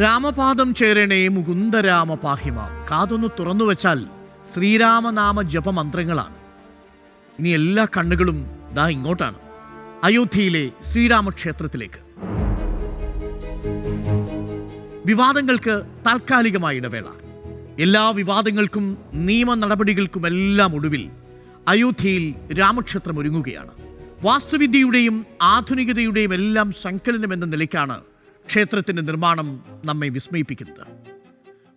രാമപാദം ചേരണേ മുകുന്ദരാമ പാഹിമ കാതൊന്ന് തുറന്നു വെച്ചാൽ ശ്രീരാമനാമ ജപമന്ത്രങ്ങളാണ്. ഇനി എല്ലാ കണ്ണുകളും ദാ ഇങ്ങോട്ടാണ്. അയോധ്യയിലെ ശ്രീരാമക്ഷേത്രത്തിലേക്ക്. വിവാദങ്ങൾക്ക് താൽക്കാലികമായ ഇടവേള. എല്ലാ വിവാദങ്ങൾക്കും നിയമ നടപടികൾക്കുമെല്ലാം ഒടുവിൽ അയോധ്യയിൽ രാമക്ഷേത്രം ഒരുങ്ങുകയാണ്. വാസ്തുവിദ്യയുടെയും ആധുനികതയുടെയും എല്ലാം സങ്കലനം എന്ന നിലയ്ക്കാണ് ക്ഷേത്രത്തിന്റെ നിർമ്മാണം നമ്മെ വിസ്മയിപ്പിക്കുന്നത്.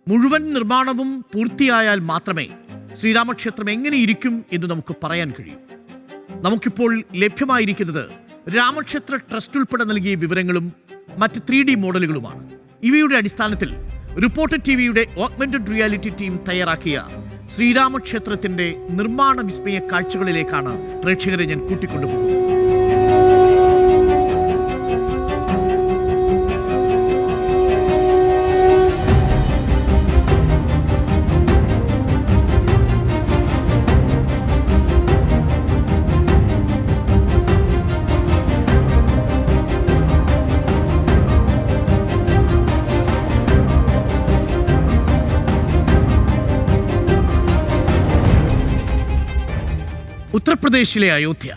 മുഴുവൻ നിർമ്മാണവും പൂർത്തിയായാൽ മാത്രമേ ശ്രീരാമക്ഷേത്രം എങ്ങനെയിരിക്കും എന്ന് നമുക്ക് പറയാൻ കഴിയൂ. നമുക്കിപ്പോൾ ലഭ്യമായിരിക്കുന്നത് രാമക്ഷേത്ര ട്രസ്റ്റ് ഉൾപ്പെടെ നൽകിയ വിവരങ്ങളും മറ്റ് ത്രീ ഡി മോഡലുകളുമാണ്. ഇവയുടെ അടിസ്ഥാനത്തിൽ റിപ്പോർട്ടർ ടി വിയുടെ ഓഗ്മെന്റഡ് റിയാലിറ്റി ടീം തയ്യാറാക്കിയ ശ്രീരാമക്ഷേത്രത്തിന്റെ നിർമ്മാണ വിസ്മയ കാഴ്ചകളിലേക്കാണ് പ്രേക്ഷകരെ ഞാൻ കൂട്ടിക്കൊണ്ടുപോകുന്നത്. ഉത്തർപ്രദേശിലെ അയോധ്യ.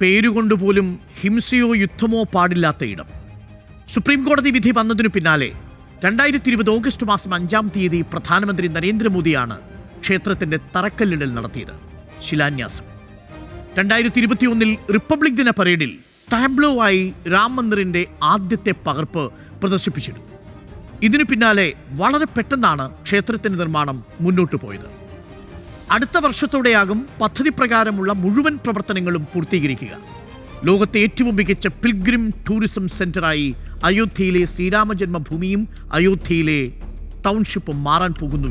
പേരുകൊണ്ട് പോലും ഹിംസയോ യുദ്ധമോ പാടില്ലാത്ത ഇടം. സുപ്രീം കോടതി വിധി വന്നതിനു പിന്നാലെ രണ്ടായിരത്തി ഇരുപത് ഓഗസ്റ്റ് മാസം അഞ്ചാം തീയതി പ്രധാനമന്ത്രി നരേന്ദ്രമോദിയാണ് ക്ഷേത്രത്തിന്റെ തറക്കല്ലിടൽ നടത്തിയത്. ശിലാന്യാസം. രണ്ടായിരത്തി ഇരുപത്തിയൊന്നിൽ റിപ്പബ്ലിക് ദിന പരേഡിൽ ടാബ്ലോ ആയി രാം മന്ദിറിന്റെ ആദ്യത്തെ പകർപ്പ് പ്രദർശിപ്പിച്ചിരുന്നു. ഇതിനു പിന്നാലെ വളരെ പെട്ടെന്നാണ് ക്ഷേത്രത്തിന്റെ നിർമ്മാണം മുന്നോട്ടു പോയത്. അടുത്ത വർഷത്തോടെയാകും പദ്ധതി പ്രകാരമുള്ള മുഴുവൻ പ്രവർത്തനങ്ങളും പൂർത്തീകരിക്കുക. ലോകത്തെ ഏറ്റവും മികച്ച പിൽഗ്രിം ടൂറിസം സെന്ററായി അയോധ്യയിലെ ശ്രീരാമജന്മഭൂമിയും അയോധ്യയിലെ ടൗൺഷിപ്പും മാറാൻ പോകുന്നു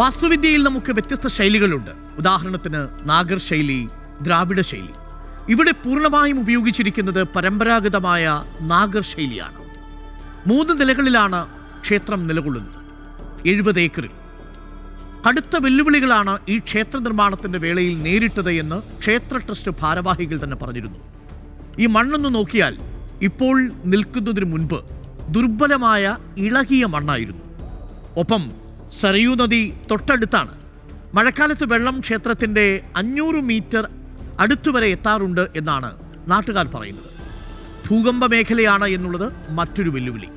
വാസ്തുവിദ്യയിൽ നമുക്ക് വ്യത്യസ്ത ശൈലികളുണ്ട്. ഉദാഹരണത്തിന് നാഗർ ശൈലി ദ്രാവിഡ ശൈലി ഇവിടെ പൂർണമായും ഉപയോഗിച്ചിരിക്കുന്നത് പരമ്പരാഗതമായ നാഗർ ശൈലിയാണ് മൂന്ന് നിലകളിലാണ് ക്ഷേത്രം നിലകൊള്ളുന്നത്. എഴുപത് ഏക്കറിൽ. കടുത്ത വെല്ലുവിളികളാണ് ഈ ക്ഷേത്ര നിർമ്മാണത്തിന്റെ വേളയിൽ നേരിട്ടത് എന്ന് ക്ഷേത്ര ട്രസ്റ്റ് ഭാരവാഹികൾ തന്നെ പറഞ്ഞിരുന്നു. ഈ മണ്ണൊന്ന് നോക്കിയാൽ ഇപ്പോൾ നിൽക്കുന്നതിന് മുൻപ് ദുർബലമായ ഇളകിയ മണ്ണായിരുന്നു. ഒപ്പം സരയൂ നദി തൊട്ടടുത്താണ്. മഴക്കാലത്ത് വെള്ളം ക്ഷേത്രത്തിന്റെ അഞ്ഞൂറ് മീറ്റർ അടുത്തുവരെ എത്താറുണ്ട് എന്നാണ് നാട്ടുകാർ പറയുന്നത്. ഭൂകമ്പ മേഖലയാണ് എന്നുള്ളത് മറ്റൊരു വെല്ലുവിളി.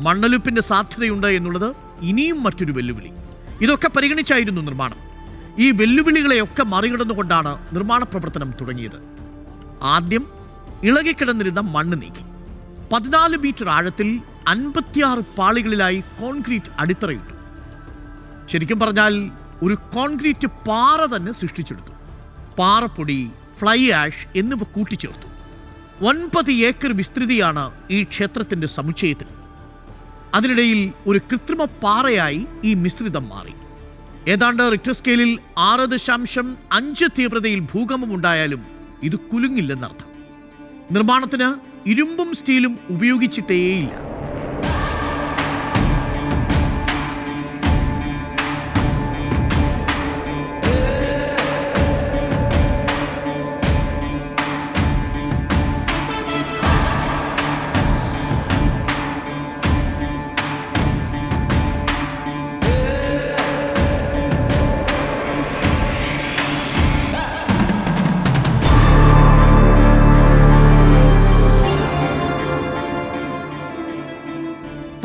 മണ്ണൊലിപ്പിന്റെ സാധ്യതയുണ്ട് എന്നുള്ളത് ഇനിയും മറ്റൊരു വെല്ലുവിളി. ഇതൊക്കെ പരിഗണിച്ചായിരുന്നു നിർമ്മാണം. ഈ വെല്ലുവിളികളെയൊക്കെ മറികടന്നുകൊണ്ടാണ് നിർമ്മാണ പ്രവർത്തനം തുടങ്ങിയത്. ആദ്യം ഇളകിക്കിടന്നിരുന്ന മണ്ണ് നീക്കി. പതിനാല് മീറ്റർ ആഴത്തിൽ അൻപത്തിയാറ് പാളികളിലായി കോൺക്രീറ്റ് അടിത്തറയിട്ടു. ശരിക്കും പറഞ്ഞാൽ ഒരു കോൺക്രീറ്റ് പാറ തന്നെ സൃഷ്ടിച്ചെടുത്തു. പാറപ്പൊടി ഫ്ലൈ ആഷ് എന്നിവ കൂട്ടിച്ചേർത്തു. ഒൻപത് ഏക്കർ വിസ്തൃതിയാണ് ഈ ക്ഷേത്രത്തിന്റെ സമുച്ചയത്തിന്. അതിനിടയിൽ ഒരു കൃത്രിമ പാറയായി ഈ മിശ്രിതം മാറി. ഏതാണ്ട് റിക്ടർ സ്കെയിലിൽ ആറ് ദശാംശം അഞ്ച് തീവ്രതയിൽ ഭൂകമ്പമുണ്ടായാലും ഇത് കുലുങ്ങില്ലെന്നർത്ഥം. നിർമ്മാണത്തിന് ഇരുമ്പും സ്റ്റീലും ഉപയോഗിച്ചിട്ടേയില്ല.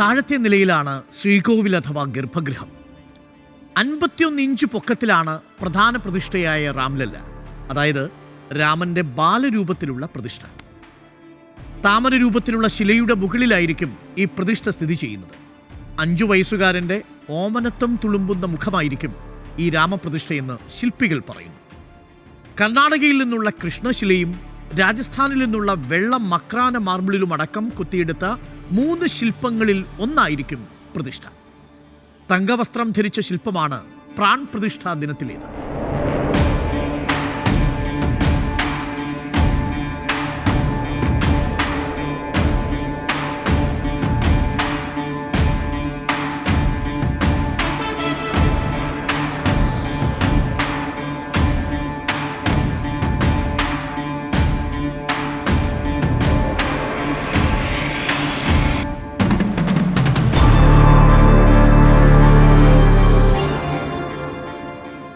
താഴത്തെ നിലയിലാണ് ശ്രീകോവിൽ അഥവാ ഗർഭഗൃഹം. അൻപത്തിയൊന്ന് ഇഞ്ച് പൊക്കത്തിലാണ് പ്രധാന പ്രതിഷ്ഠയായ രാംലല്ല. അതായത് രാമന്റെ ബാലരൂപത്തിലുള്ള പ്രതിഷ്ഠ. താമര രൂപത്തിലുള്ള ശിലയുടെ മുകളിലായിരിക്കും ഈ പ്രതിഷ്ഠ സ്ഥിതി ചെയ്യുന്നത്. അഞ്ചു വയസ്സുകാരന്റെ ഓമനത്വം തുളുമ്പുന്ന മുഖമായിരിക്കും ഈ രാമപ്രതിഷ്ഠയെന്ന് ശില്പികൾ പറയുന്നു. കർണാടകയിൽ നിന്നുള്ള കൃഷ്ണശിലയും രാജസ്ഥാനിൽ നിന്നുള്ള വെള്ള മക്രാന മാർബിളിലുമടക്കം കൊത്തിയെടുത്ത മൂന്ന് ശില്പങ്ങളിൽ ഒന്നായിരിക്കും പ്രതിഷ്ഠ. തങ്കവസ്ത്രം ധരിച്ച ശില്പമാണ് പ്രാൺ പ്രതിഷ്ഠാ ദിനത്തിലേത്.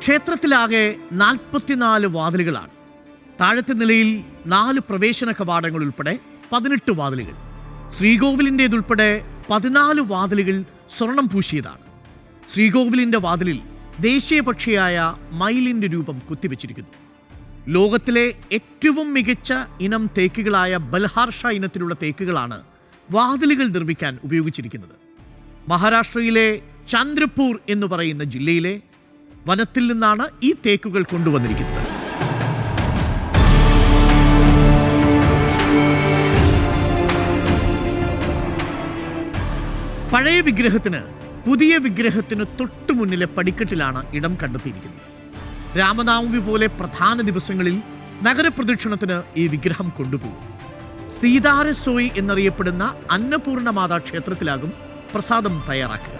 ക്ഷേത്രത്തിലാകെ നാൽപ്പത്തിനാല് വാതിലുകളാണ്. താഴത്തെ നിലയിൽ നാല് പ്രവേശന കവാടങ്ങൾ ഉൾപ്പെടെ പതിനെട്ട് വാതിലുകൾ. ശ്രീകോവിലിന്റേതുൾപ്പെടെ പതിനാല് വാതിലുകൾ സ്വർണം പൂശിയതാണ്. ശ്രീകോവിലിന്റെ വാതിലിൽ ദേശീയ പക്ഷിയായ മയിലിന്റെ രൂപം കുത്തിവെച്ചിരിക്കുന്നു. ലോകത്തിലെ ഏറ്റവും മികച്ച ഇനം തേക്കുകളായ ബൽഹാർഷ ഇനത്തിലുള്ള തേക്കുകളാണ് വാതിലുകൾ നിർമ്മിക്കാൻ ഉപയോഗിച്ചിരിക്കുന്നത്. മഹാരാഷ്ട്രയിലെ ചന്ദ്രപൂർ എന്ന് പറയുന്ന ജില്ലയിലെ വനത്തിൽ നിന്നാണ് ഈ തേക്കുകൾ കൊണ്ടുവന്നിരിക്കുന്നത്. പഴയ വിഗ്രഹത്തിന് പുതിയ വിഗ്രഹത്തിന് തൊട്ടു മുന്നിലെ പടിക്കെട്ടിലാണ് ഇടം കണ്ടെത്തിയിരിക്കുന്നത്. രാമനവമി പോലെ പ്രധാന ദിവസങ്ങളിൽ നഗരപ്രദക്ഷിണത്തിന് ഈ വിഗ്രഹം കൊണ്ടുപോകും. സീതാരസോയി എന്നറിയപ്പെടുന്ന അന്നപൂർണ മാതാ ക്ഷേത്രത്തിലാകും പ്രസാദം തയ്യാറാക്കുക.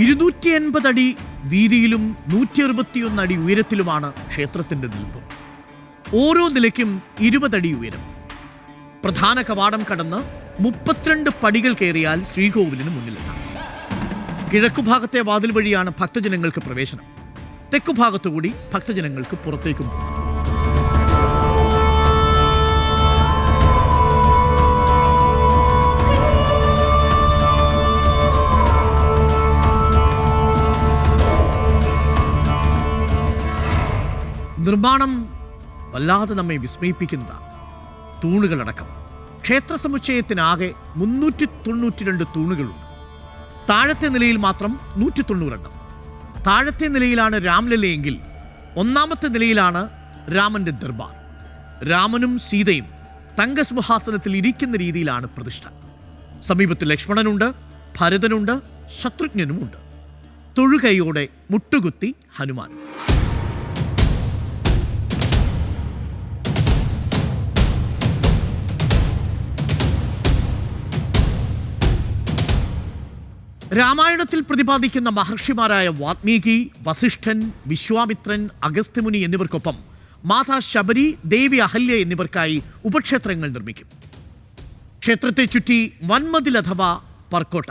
ഇരുന്നൂറ്റി എൺപത് അടി വീതിയിലും നൂറ്റി അറുപത്തിയൊന്ന് അടി ഉയരത്തിലുമാണ് ക്ഷേത്രത്തിന്റെ നിൽപ്പ്. ഓരോ നിലയ്ക്കും ഇരുപതടി ഉയരം. പ്രധാന കവാടം കടന്ന് മുപ്പത്തിരണ്ട് പടികൾ കയറിയാൽ ശ്രീകോവിലിന് മുന്നിലെത്താം. കിഴക്കുഭാഗത്തെ വാതിൽ വഴിയാണ് ഭക്തജനങ്ങൾക്ക് പ്രവേശനം. തെക്കുഭാഗത്തുകൂടി ഭക്തജനങ്ങൾക്ക് പുറത്തേക്കും പോകാം. നിർമ്മാണം വല്ലാതെ നമ്മെ വിസ്മയിപ്പിക്കുന്നതാണ്. തൂണുകളടക്കം. ക്ഷേത്ര സമുച്ചയത്തിനാകെ മുന്നൂറ്റി തൊണ്ണൂറ്റി രണ്ട് തൂണുകളുണ്ട്. താഴത്തെ നിലയിൽ മാത്രം നൂറ്റി തൊണ്ണൂറെണ്ണം താഴത്തെ നിലയിലാണ് രാംലലയെങ്കിൽ ഒന്നാമത്തെ നിലയിലാണ് രാമന്റെ ദർബാർ. രാമനും സീതയും തങ്കസിംഹാസനത്തിൽ ഇരിക്കുന്ന രീതിയിലാണ് പ്രതിഷ്ഠ. സമീപത്ത് ലക്ഷ്മണനുണ്ട് ഭരതനുണ്ട് ശത്രുഘ്നനുമുണ്ട്. തൊഴുകൈയോടെ മുട്ടുകുത്തി ഹനുമാൻ. രാമായണത്തിൽ പ്രതിപാദിക്കുന്ന മഹർഷിമാരായ വാത്മീകി വസിഷ്ഠൻ വിശ്വാമിത്രൻ അഗസ്ത്യമുനി എന്നിവർക്കൊപ്പം മാതാ ശബരി ദേവി അഹല്യ എന്നിവർക്കായി ഉപക്ഷേത്രങ്ങൾ നിർമ്മിക്കും. ക്ഷേത്രത്തെ ചുറ്റി വൻമതിൽ അഥവാ പർക്കോട്ട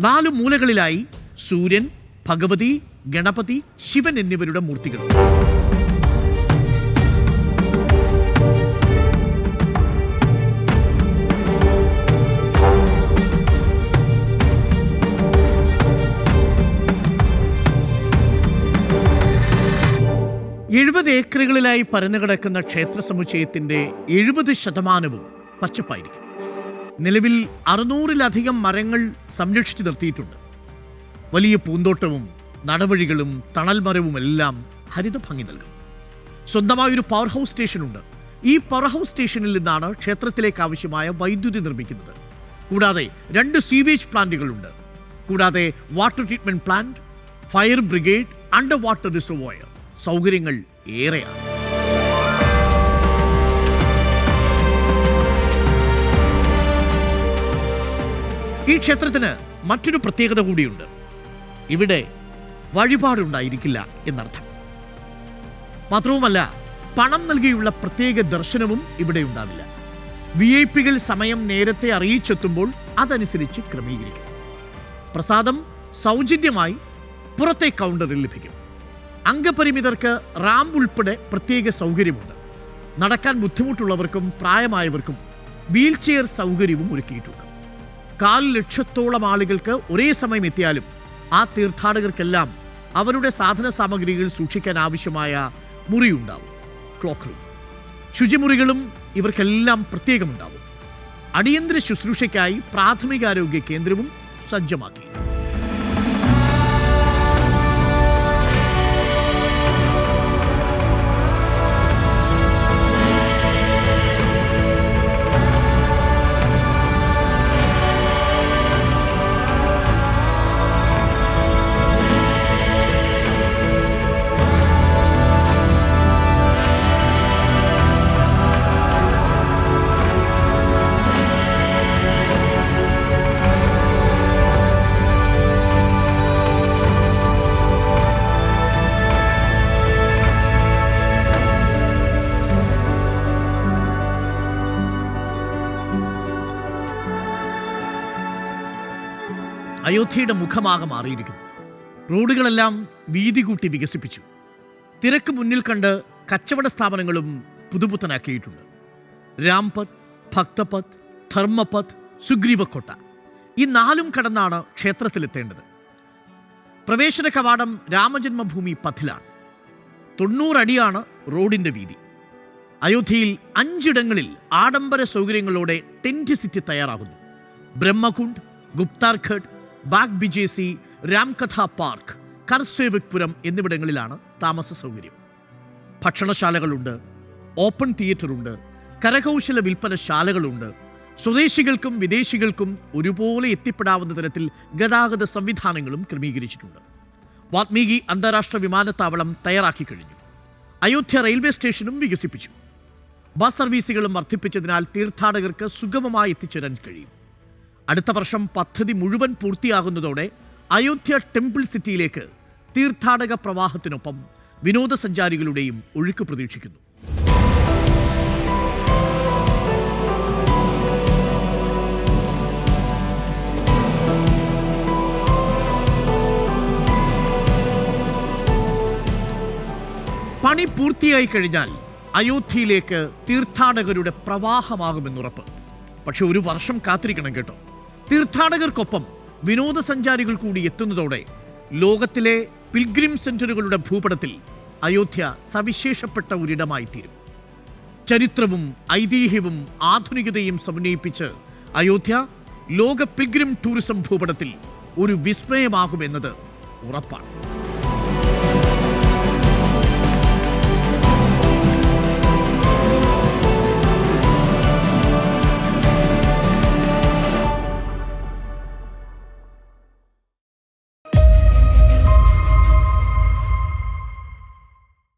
നാലു മൂലകളിലായി സൂര്യൻ ഭഗവതി ഗണപതി ശിവൻ എന്നിവരുടെ മൂർത്തികൾ എഴുപത് ഏക്കറുകളിലായി പരന്നു കിടക്കുന്ന ക്ഷേത്ര സമുച്ചയത്തിന്റെ എഴുപത് ശതമാനവും പച്ചപ്പായിരിക്കും. നിലവിൽ അറുന്നൂറിലധികം മരങ്ങൾ സംരക്ഷിച്ചു നിർത്തിയിട്ടുണ്ട്. വലിയ പൂന്തോട്ടവും നടവഴികളും തണൽ മരവും എല്ലാം ഹരിത ഭംഗി നൽകും. സ്വന്തമായൊരു പവർ ഹൗസ് സ്റ്റേഷനുണ്ട് ഈ പവർ ഹൗസ് സ്റ്റേഷനിൽ നിന്നാണ് ക്ഷേത്രത്തിലേക്ക് ആവശ്യമായ വൈദ്യുതി നിർമ്മിക്കുന്നത്. കൂടാതെ രണ്ട് സീവേജ് പ്ലാന്റുകളുണ്ട് കൂടാതെ water treatment plant fire brigade under water reservoir സൗകര്യങ്ങൾ ഏറെയാണ്. ഈ ക്ഷേത്രത്തിന് മറ്റൊരു പ്രത്യേകത കൂടിയുണ്ട്. ഇവിടെ വഴിപാടുണ്ടായിരിക്കില്ല എന്നർത്ഥം. മാത്രവുമല്ല പണം നൽകിയുള്ള പ്രത്യേക ദർശനവും ഇവിടെ ഉണ്ടാവില്ല. വി ഐ പികൾ സമയം നേരത്തെ അറിയിച്ചെത്തുമ്പോൾ അതനുസരിച്ച് ക്രമീകരിക്കും. പ്രസാദം സൗജന്യമായി പുറത്തെ കൗണ്ടറിൽ ലഭിക്കും. അംഗപരിമിതർക്ക് റാമ്പ് ഉൾപ്പെടെ പ്രത്യേക സൗകര്യമുണ്ട്. നടക്കാൻ ബുദ്ധിമുട്ടുള്ളവർക്കും പ്രായമായവർക്കും വീൽ ചെയർ സൗകര്യവും ഒരുക്കിയിട്ടുണ്ട്. കാൽ ലക്ഷത്തോളം ആളുകൾക്ക് ഒരേ സമയം എത്തിയാലും ആ തീർത്ഥാടകർക്കെല്ലാം അവരുടെ സാധന സാമഗ്രികൾ സൂക്ഷിക്കാൻ ആവശ്യമായ മുറിയുണ്ടാവും. Clock room. ശുചിമുറികളും ഇവർക്കെല്ലാം പ്രത്യേകമുണ്ടാവും. അടിയന്തര ശുശ്രൂഷയ്ക്കായി പ്രാഥമികാരോഗ്യ കേന്ദ്രവും സജ്ജമാക്കിയിട്ടുണ്ട് അയോധ്യയുടെ മുഖമാകെ മാറിയിരിക്കുന്നു. റോഡുകളെല്ലാം വീതി കൂട്ടി വികസിപ്പിച്ചു. തിരക്ക് മുന്നിൽ കണ്ട് കച്ചവട സ്ഥാപനങ്ങളും പുതുപുത്തനാക്കിയിട്ടുണ്ട്. രാംപത് ഭക്തപത് ധർമ്മപത് സുഗ്രീവക്കോട്ട ഈ നാലും കടന്നാണ് ക്ഷേത്രത്തിലെത്തേണ്ടത്. പ്രവേശന കവാടം രാമജന്മഭൂമി പഥിലാണ്. തൊണ്ണൂറടിയാണ് റോഡിന്റെ വീതി. അയോധ്യയിൽ അഞ്ചിടങ്ങളിൽ ആഡംബര സൗകര്യങ്ങളോടെ ടെന്റ് സിറ്റി തയ്യാറാകുന്നു. ബ്രഹ്മകുണ്ട് ഗുപ്താർഖഡ് ബാഗ് ബിജേസി രാംകഥ പാർക്ക് കർസേവിക്പുരം എന്നിവിടങ്ങളിലാണ് താമസ സൗകര്യം. ഭക്ഷണശാലകളുണ്ട് ഓപ്പൺ തിയേറ്ററുണ്ട് കരകൗശല വിൽപ്പനശാലകളുണ്ട് സ്വദേശികൾക്കും വിദേശികൾക്കും ഒരുപോലെ എത്തിപ്പെടാവുന്ന തരത്തിൽ ഗതാഗത സംവിധാനങ്ങളും ക്രമീകരിച്ചിട്ടുണ്ട്. വാത്മീകി അന്താരാഷ്ട്ര വിമാനത്താവളം തയ്യാറാക്കി കഴിഞ്ഞു. അയോധ്യ റെയിൽവേ സ്റ്റേഷനും വികസിപ്പിച്ചു. ബസ് സർവീസുകളും വർദ്ധിപ്പിച്ചതിനാൽ തീർത്ഥാടകർക്ക് സുഗമമായി എത്തിച്ചേരാൻ കഴിയും. അടുത്ത വർഷം പദ്ധതി മുഴുവൻ പൂർത്തിയാകുന്നതോടെ അയോധ്യ ടെമ്പിൾ സിറ്റിയിലേക്ക് തീർത്ഥാടക പ്രവാഹത്തിനൊപ്പം വിനോദസഞ്ചാരികളുടെയും ഒഴുക്ക് പ്രതീക്ഷിക്കുന്നു. പണി പൂർത്തിയായി കഴിഞ്ഞാൽ അയോധ്യയിലേക്ക് തീർത്ഥാടകരുടെ പ്രവാഹമാകുമെന്നുറപ്പ്. പക്ഷെ ഒരു വർഷം കാത്തിരിക്കണം കേട്ടോ. തീർത്ഥാടകർക്കൊപ്പം വിനോദസഞ്ചാരികൾ കൂടി എത്തുന്നതോടെ ലോകത്തിലെ പിൽഗ്രിം സെന്ററുകളുടെ ഭൂപടത്തിൽ അയോധ്യ സവിശേഷപ്പെട്ട ഒരിടമായി തീരും ചരിത്രവും ഐതിഹ്യവും ആധുനികതയും സമന്വയിപ്പിച്ച് അയോധ്യ ലോക പിൽഗ്രിം ടൂറിസം ഭൂപടത്തിൽ ഒരു വിസ്മയമാകുമെന്നത് ഉറപ്പാണ്.